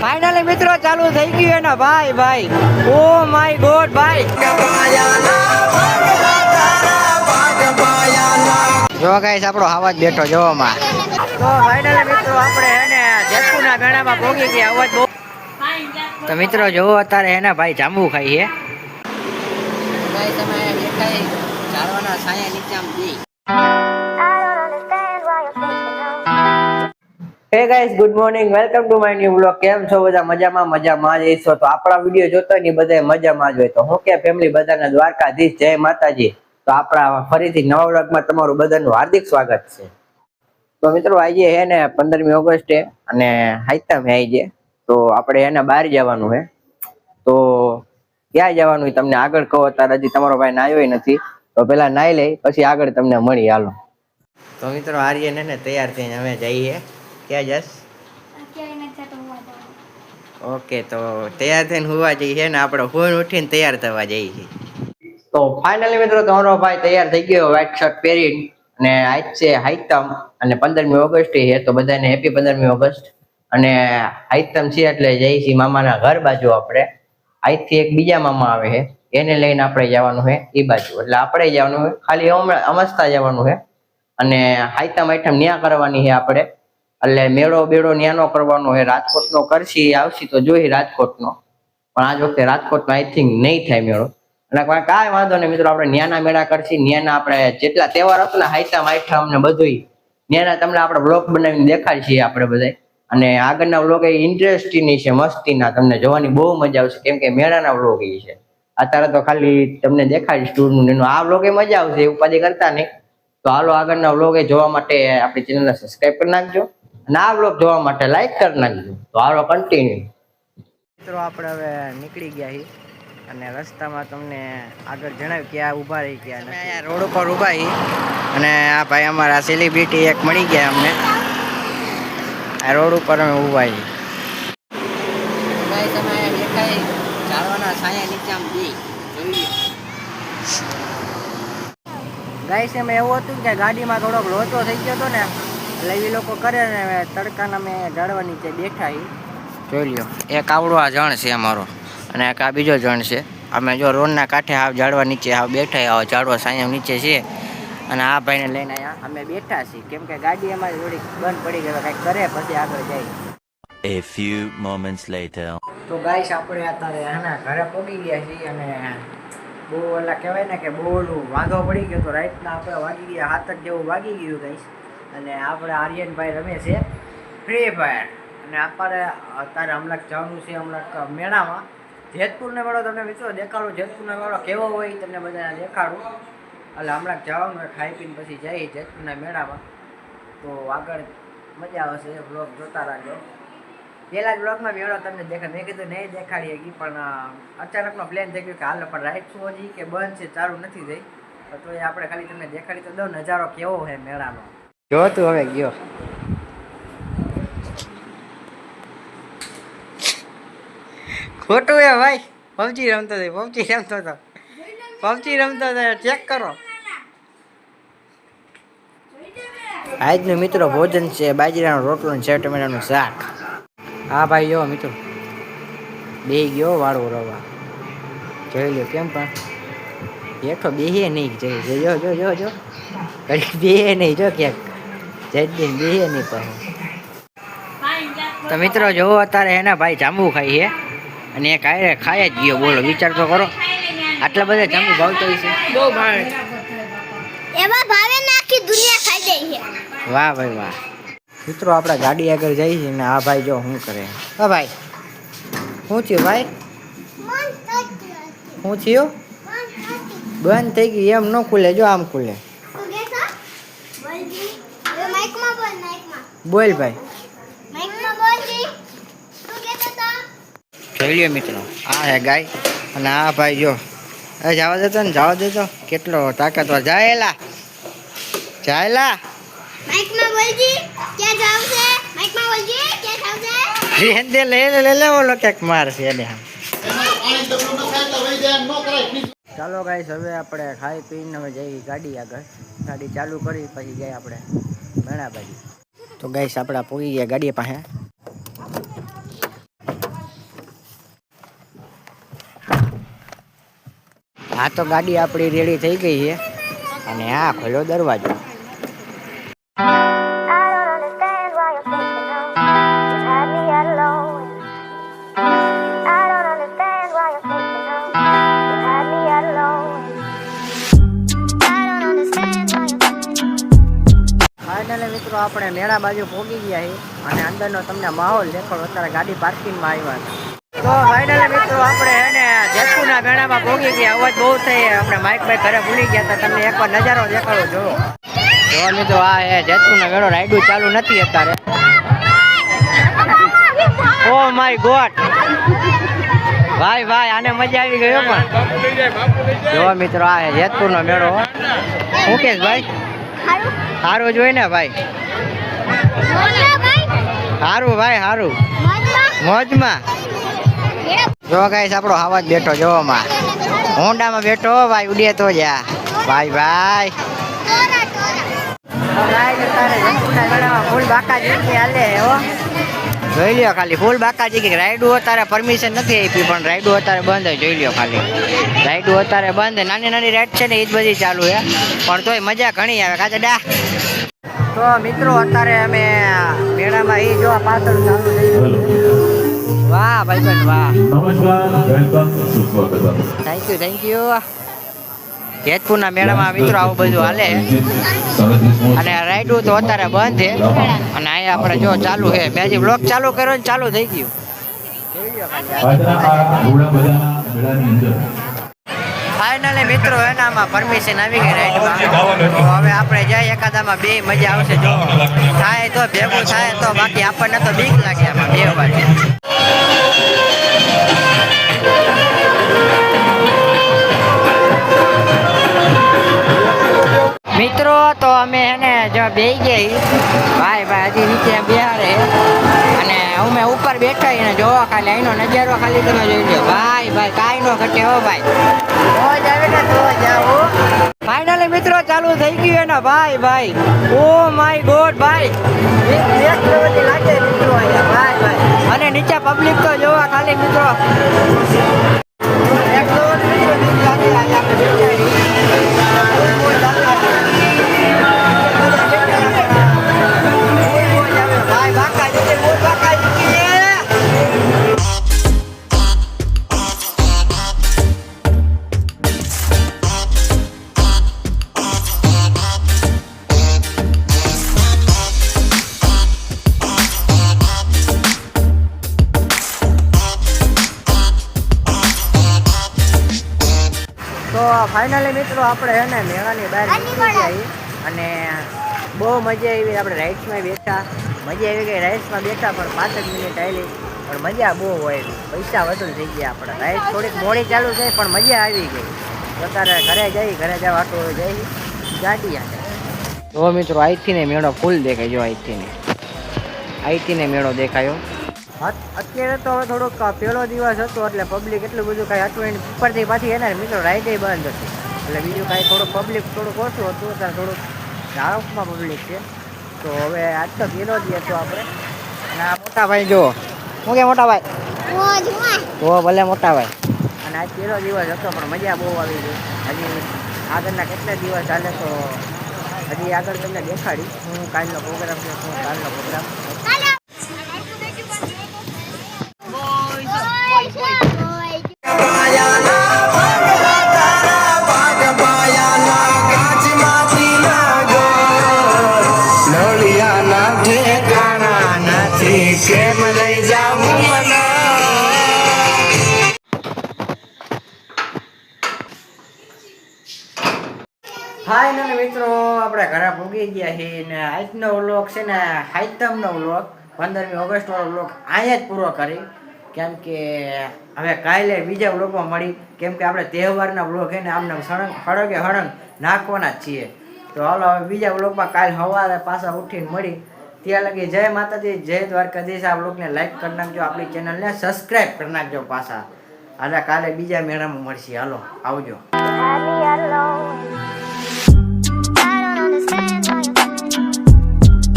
Finally મિત્રો, ચાલુ થઈ ગયું એના ભાઈ ભાઈ. ઓ માય ગોડ ભાઈ. જો ગાઈસ આપણો આવાજ બેઠો જોવામાં તો ફાઇનલી મિત્રો, આપણે એને જેતપુરના મેળામાં ભોગી ગયા, અવાજ બહુ તો મિત્રો જોવો અત્યારે એને ભાઈ જાંબુ ખાઈ છે. ભાઈ તમે એકાઈ ઝાડવાના સાયા નીચે આમ બી hey guys good morning welcome to my new blog કેમ છો બધા? મજામાં મજામાં જ છો તો આપણા વીડિયો જોતો ને બધા મજામાં જ હોય. તો હું કે ફેમિલી બધાને દ્વારકાધીશ. જય માતાજી. તો આપણા ફરીથી નવા વ્લોગમાં તમારું બધાનું હાર્દિક સ્વાગત છે. તો મિત્રો, આજે હે ને પંદરમી ઓગસ્ટે અને હાઈતામ હે આજે. તો આપણે એને બહાર જવાનું હે. તો ક્યાં જવાનું તમને આગળ કહો. અત્યારે હજી તમારો ભાઈ નાયો નથી. તો પેલા નાઈ લઈ પછી આગળ તમને મળી. હાલો. તો મિત્રો, આર્યન ને તૈયાર થઈને અમે જઈએ. ક્યાં જશ ઓકે તો તૈયાર થઈને હોવા જઈએ ને આપણે ફોન ઉઠીને તૈયાર થવા જઈએ છીએ. તો ફાઇનલી મિત્રો તમારો ભાઈ તૈયાર થઈ ગયો વ્હાઈટ શર્ટ પહેરીને. અને આજ છે હાઈતમ અને પંદરમી ઓગસ્ટ છે તો બધાને હેપી પંદરમી ઓગસ્ટ. અને હાઈતમ છે એટલે જઈએ છીએ મામાના ઘર બાજુ આપણે. આજથી એક બીજા મામા આવે છે એને લઈને આપણે જવાનું છે એ બાજુ. એટલે આપણે જવાનું છે ખાલી હમણાં અમસ્તા જવાનું છે. અને હાઈતમ આઈટમ ન્યા કરવાની છે આપણે. એટલે મેળો બેડો ન્યાનો કરવાનો છે રાજકોટનો કરશી આવશી તો જોઈ રાજકોટનો. પણ આજ વખતે રાજકોટનો આઈ થિંક નહીં થાય મેળો. અને કાંઈ વાંધો નહીં મિત્રો, આપણે ન્યાના મેળા કરશી, ન્યાના આપણે જેટલા તહેવાર હતો ને હાઈતમ આઈટમ ને બધુંય. ન્યાના તમને આપણે બ્લોગ બનાવીને દેખાડશીએ આપણે બધા અને આગળના વ્લોગ એ ઇન્ટરેસ્ટિંગની છે, મસ્તીના, તમને જોવાની બહુ મજા આવશે. કેમ કે મેળાના વ્લોગ એ છે. અત્યારે તો ખાલી તમને દેખાડીશ ટૂરનું એનું આ વ્લોગે મજા આવશે એવું ઉપાધિ કરતા નહીં. તો હાલો આગળના વ્લોગે જોવા માટે આપણી ચેનલને સબસ્ક્રાઇબ કરી નાખજો. અને આ વ્લોગ જોવા માટે લાઈક કરી નાખજો. તો આરો કન્ટિન્યુ મિત્રો આપણે હવે નીકળી ગયા છીએ અને રસ્તામાં તમને આગળ જણાવ્યું કે આ ઊભા રહી ગયા અને અહીંયા રોડ ઉપર ઊભા છીએ અને આ ભાઈ અમારા સેલિબ્રિટી એક મળી ગયા અમને. આ રોડ ઉપર અમે ઊભા છીએ. ભાઈ તમે દેખાય. ઝાડવાના છાયા નીચે આમ બી ગાઈસ એમ એવું હતું કે ગાડીમાં થોડોક લોચો થઈ ગયો હતો ને એટલે એ લોકો કરે ને તડકાના મેં ગાળવા નીચે બેઠા એ જોઈ લ્યો. એક આવડો આ જણ છે અમારો. અને એક આ બીજો જણ છે. અમે જો રોડના કાંઠે આવ ઝાડવા નીચે આવ બેઠા આવો ઝાડવા સાયમ નીચે છે. અને આ ભાઈને લઈને અહીંયા અમે બેઠા છીએ. કેમ કે ગાડી અમારી થોડીક બંધ પડી ગઈ કંઈક કરે પછી આગળ જાય. A few moments later. તો ગાઈસ આપણે અત્યારે આના ઘરે પહોંચી ગયા છીએ અને બહુ એટલે કહેવાય ને કે બહુ વાંધો પડી ગયો તો રાઈટના આપણે વાગી ગયા હાથક જેવું વાગી ગયું ગાઈસ. અને આપણે આર્યનભાઈ રમે છે ફ્રી ફાયર અને આપણે અત્યારે હમણાં જવાનું છે હમણાં મેળામાં. જેતપુરને મેળો તમને મિત્રો દેખાડું, જેતપુરનો મેળો કેવો હોય તમને બધાને દેખાડું. એટલે હમણાં જવાનું ખાઈ પીને પછી જઈએ જેતપુરના મેળામાં. તો આગળ મજા આવશે બ્લોગ જોતા રાખજો. પહેલા જ બ્લોગમાં મેળો તમને દેખાય. મેં કીધું નહીં દેખાડી શકી પણ અચાનકનો પ્લાન થઈ ગયો કે હાલ, પણ રાઈટ શું હજી કે બંધ છે, ચાલુ નથી થઈ. તો એ આપણે ખાલી તમને દેખાડી તો દઉં નજારો કેવો છે મેળાનો. જો તું હવે ગયો. ખોટું એ ભાઈ, પબજી રમતો હતો, પબજી રમતો હતો. પબજી રમતો હતો ચેક કરો. આજનું મિત્રો ભોજન છે, બાજરાનો રોટલો અને સેવ ટમેટાનું શાક. હા ભાઈ, જો મિત્રો. બે ગયો વાળો રવા. જોઈ લો કેમ પણ. બેઠો બેહે નહીં, જઈ જો જો જો. જો બે નહીં, જો ક્યાંક. જયદીન બેહે નહીં તો મિત્રો જોવો અત્યારે એના ભાઈ જાંબુ ખાઈ છે. અને એક આયરે ખાય જ ગયો. બોલો વિચાર તો કરો. આટલા બધા જાંબુ ભાવતો છે. બહુ ભાવે. એવા ભાવે ને દુનિયા ખાઈ જાય છે. વાહ ભાઈ વાહ. મિત્રો આપણે ગાડી આગળ જઈએ છીએ ને આ ભાઈ જો શું કરે. હા ભાઈ શું થયું ભાઈ? શું થયું? બંધ થઈ ગઈ એમ ન ખુલે જો આમ ખુલે. બોલ ભાઈ. માઈકમાં બોલજી. શું કહેતો તો જોઈ લ્યો મિત્રો. આ હે ગાય અને આ ભાઈ જો. એ જવા દેતો ને જવા દેતો કેટલો તાકાતવાર જાયેલા જાયેલા માઈકમાં બોલજી ક્યાં જાવ છે માઈકમાં બોલજી ક્યાં જાવ છે રેન દે લે લે લે લે ઓલો ક્યાંક મારશે એને આમ ચાલો ગાઈસ હવે આપણે ખાઈ પીને હવે જઈએ ગાડી આગળ. ગાડી ચાલુ કરી પછી જઈએ આપણે મેણા બાજુ તો ગાઈસ, આપણા પૂરી ગયા ગાડી પાસે. હા, તો ગાડી આપણી રેડી થઈ ગઈ છે. અને આ ખોલ્યો દરવાજો. આપણે મેળા બાજુ પહોંચી ગયા છીએ અને અંદરનો તમને માહોલ દેખાડો. અત્યારે ગાડી પાર્કિંગમાં આવ્યા છે તો ફાઇનલી મિત્રો આપણે એને જેતપુરના મેળામાં પહોંચી ગયા. અવાજ બહુ થઈ આપણે માઇક ભાઈ ઘરે ભૂલી ગયા હતા. તમને એકવાર નજારો દેખાડો જોવો જો મિત્રો આ એ જેતપુરના મેળો રાઈડું ચાલુ નથી અત્યારે. Oh my god. ભાઈ ભાઈ આને મજા આવી ગયો પણ. જો મિત્રો આ જેતપુર નો મેળો મુકેશભાઈ. હારું. સારું જોઈ ને ભાઈ. સારું ભાઈ સારું મોજમાં. જો ગાઈશ આપણો આવાજ બેઠો જોવામાં. હોન્ડામાં બેઠો ભાઈ ઉડીએ તો જા. ભાઈ ભાઈ. ફૂલ બાકાજી હાલે હો. જોઈ લ્યો ખાલી. ફૂલ બાકાજી કે રાઈડું અત્યારે પરમિશન નથી આપી પણ રાઈડું અત્યારે બંધ જોઈ લ્યો ખાલી. રાઈડું અત્યારે બંધ. નાની નાની રાઈડ છે ને એ જ બધી ચાલુ છે. પણ તોય મજા ઘણી આવે. કાચા ડા. તો મિત્રો અત્યારે અમે મેળામાં એ જોવા પાછળ ચાલુ થઈ. વાહ ભાઈ વાહ. નમસ્કાર. Welcome. Thank you thank you જેતપુરના મેળામાં મિત્રો આવું બધું હાલે. અને રાઈડું તો અત્યારે બંધ છે. અને અહીંયા આપણે જો ચાલુ છે. મેં હજી બ્લોક ચાલુ કર્યો ને ચાલુ થઈ ગયું. ફાઇનલી મિત્રો એનામાં પરમિશન આવી ગઈ રાઈડમાં. હવે આપણે જઈએ એકાદામાં બે મજા આવશે જો. થાય તો ભેગું થાય તો બાકી આપણને તો બીક લાગે આમાં બે બાજુ મિત્રો તો અમે એને જો બે ગઈ. ભાઈ ભાઈ હજી નીચે બિહારે અને અમે ઉપર બેઠા એને જોવા ખાલી અહીંનો નજારો ખાલી તમે જોઈ લો ભાઈ ભાઈ કાંઈ નો ઘટે હો ભાઈ. મોજ આવે ને તો જાઓ. ફાઇનલી મિત્રો ચાલુ થઈ ગયું એને. ભાઈ ભાઈ. ઓ માય ગોડ ભાઈ. તો ફાઇનલી મિત્રો આપણે છે ને મેળાની બહાર નીકળી ગયા અને બહુ મજા આવી. આપણે રાઇડ્સમાં બેઠા. મજા આવી ગઈ. રાઇડ્સમાં બેઠા પણ પાંચ જ મિનિટ આવેલી પણ મજા બહુ હોય. પૈસા વસૂલ થઈ ગયા આપણે. રાઇડ થોડીક મોડી ચાલુ થઈ પણ મજા આવી ગઈ. અત્યારે ઘરે જઈ ઘરે જવા આટો જઈ. ગાડી આને જો મિત્રો અહીંથી ને મેળો ફૂલ દેખાય. જો અહીંથી ને. અહીંથી ને મેળો દેખાયો. અત્યારે તો હવે થોડોક પહેલો દિવસ હતો એટલે પબ્લિક એટલું બધું કાંઈ હતું એની ઉપરથી પાછી એના મિત્રો રાઈડે બંધ હતી. એટલે બીજું કાંઈ થોડુંક પબ્લિક થોડુંક ઓછું હતું ત્યારે થોડુંક ઝાડપમાં પબ્લિક છે. તો હવે આજ તો પહેલો દિવસ હતો આપણે. અને આ મોટા ભાઈ જો શું કે મોટા ભાઈ હો ભલે મોટા ભાઈ અને આજ પહેલો દિવસ હતો, પણ મજા બહુ આવી ગઈ. હજી આગળના કેટલા દિવસ ચાલે તો હજી આગળ તમને દેખાડી. હું કાલનો પ્રોગ્રામ છે, હું કાલનો પ્રોગ્રામ ફાઇનલ મિત્રો, આપણે ઘરે ભૂગી ગયા છીએ ને આજનો વ્લોગ છે ને હાઈતમનો વ્લોગ પંદરમી ઓગસ્ટ વાળો વ્લોગ અહીંયા જ પૂરો કરી. કેમ કે હવે કાલે બીજા વ્લોગમાં મળી. કેમ કે આપણે તહેવારના વ્લોગ છે ને આમને સળંગ હળગે હળંગ નાખવાના જ છીએ. તો હાલો, હવે બીજા વ્લોગમાં કાલે સવારે પાછા ઉઠીને મળી. ત્યાં લગી જય માતાજી, જય દ્વારકાધીશ. આ વ્લોગને લાઈક કરી નાખજો, આપણી ચેનલને સબસ્ક્રાઈબ કરી નાખજો પાછા. અને કાલે બીજા મેળામાં મળશે. હાલો, આવજો.